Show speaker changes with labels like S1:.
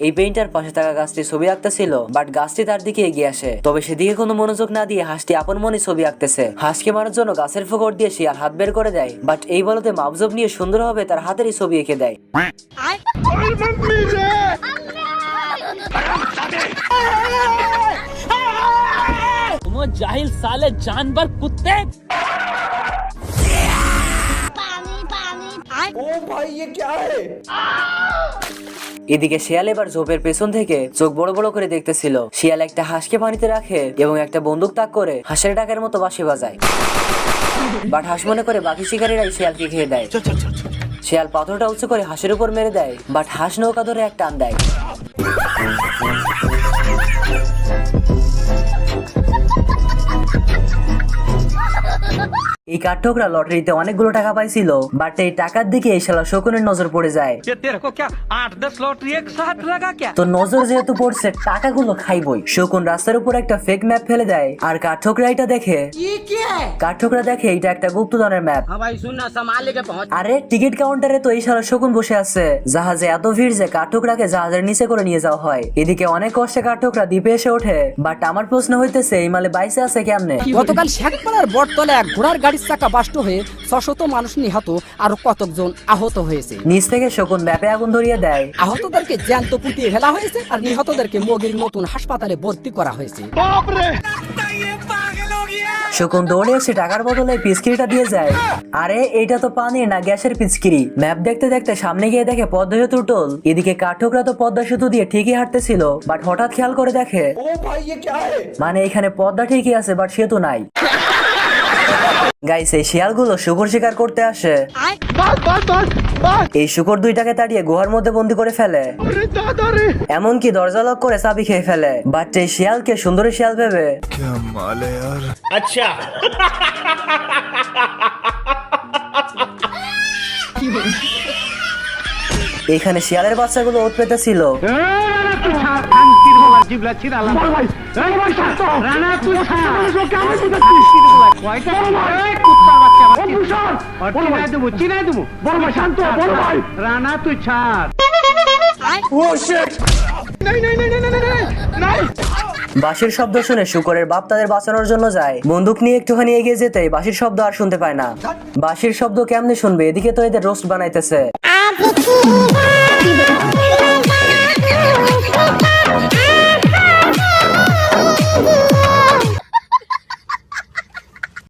S1: এই পেইন্টার পাশে থাকা গাছটি ছবি আঁকতেছিল বাট গাছটি তার দিকে এগিয়ে আসে। তবে সেদিকে কোনো মনোযোগ না দিয়ে হাঁসটি আপন মনে ছবি আঁকতেছে। হাঁসকে মারার জন্য গাছের ফোকর দিয়ে শিয়াল হাত বের করে দেয় বাট এই বলতে মাপজব নিয়ে সুন্দরভাবে তার হাতেরই ছবি এঁকে দেয়।
S2: तुम जाहिल साले जानवर कुत्ते
S1: এদিকে শিয়াল এবার ঝোপের পেছন থেকে চোখ বড় বড় করে দেখতেছিল শিয়াল একটা হাঁসকে পানিতে রাখে এবং একটা বন্দুক তাক করে হাঁসের ডাকের মতো বাঁশি বাজায় বাট হাঁস মনে করে বাকি শিকারীরাই শিয়ালকে খেয়ে দেয় শিয়াল পাথরটা উঁচু করে হাঁসের উপর মেরে দেয় বাট হাঁস নৌকা ধরে এক টান দেয় এই কাঠঠোকরা লটারিতে অনেকগুলো টাকা পাইছিল। বাট এই টাকার দিকে শালা শকুনের নজর পড়ে যায়। তো নজর যেহেতু পড়ছে টাকাগুলো খাইবই। শকুন রাস্তার উপর একটা ফেক ম্যাপ ফেলে দেয়। আর কাঠঠোকরা এটা দেখে? কাঠঠোকরা দেখে? এটা একটা গুপ্তধনের ম্যাপ আরে টিকিট কাউন্টারে তো এই শালা শকুন বসে আছে। জাহাজে এত ভিড় যে কাঠঠোকরাকে জাহাজের নিচে করে নিয়ে যাওয়া হয়। এদিকে অনেক কষ্টে কাঠঠোকরা দ্বীপে এসে ওঠে। বাট আমার প্রশ্ন হইতেছে এই মালে বাইসে আছে কেমনে?
S3: গতকাল শেখপাড়ার বটতলে এক ঘোড়ার গাড়ি চাকা বাষ্ট হয়ে শশত মানুষ নিহত আর কতকজন আহত হয়েছে।
S1: নিচ থেকে শকুন ম্যাপে আগুন ধরিয়ে দেয়।
S3: আহতদেরকে জ্যান্ত পুঁতিয়ে ফেলা হয়েছে আর নিহতদেরকে মগির নতুন হাসপাতালে ভর্তি করা হয়েছে।
S1: শকুন দৌড়ে এসে টাকার বদলে পিচকিরিটা দিয়ে যায়। আরে এইটা তো পানি না গ্যাসের পিচকিরি। ম্যাপ দেখতে দেখতে সামনে গিয়ে দেখে পদ্মা সেতুর টোল। এদিকে কাঠঠোকরা তো পদ্মা সেতু দিয়ে ঠিকই হাঁটতেছিল বাট হঠাৎ খেয়াল করে দেখে। মানে এখানে পদ্মা ঠিকই আছে বাট সেতু নাই। গাইস এই শিয়ালগুলো শুকর শিকার করতে আসে। এই শুকর দুইটাকে তাড়িয়ে গুহার মধ্যে বন্দি করে ফেলে। এমনকি দরজা লক করে চাবি খেয়ে ফেলে। বাট এই শিয়ালকে সুন্দরী শিয়াল ভেবে। এখানে শিয়ালের বাচ্চাগুলো ওত পেতেছিল
S4: রানা তুই ছাড়।
S1: বাঁশির শব্দ শুনে শুকরের বাপ তাদের বাঁচানোর জন্য যায়। বন্দুক নিয়ে একটুখানি এগিয়ে যেতে বাঁশির শব্দ আর শুনতে পায় না। বাঁশির শব্দ কেমনে শুনবে? এদিকে তো এদের রোস্ট বানাইতেছে.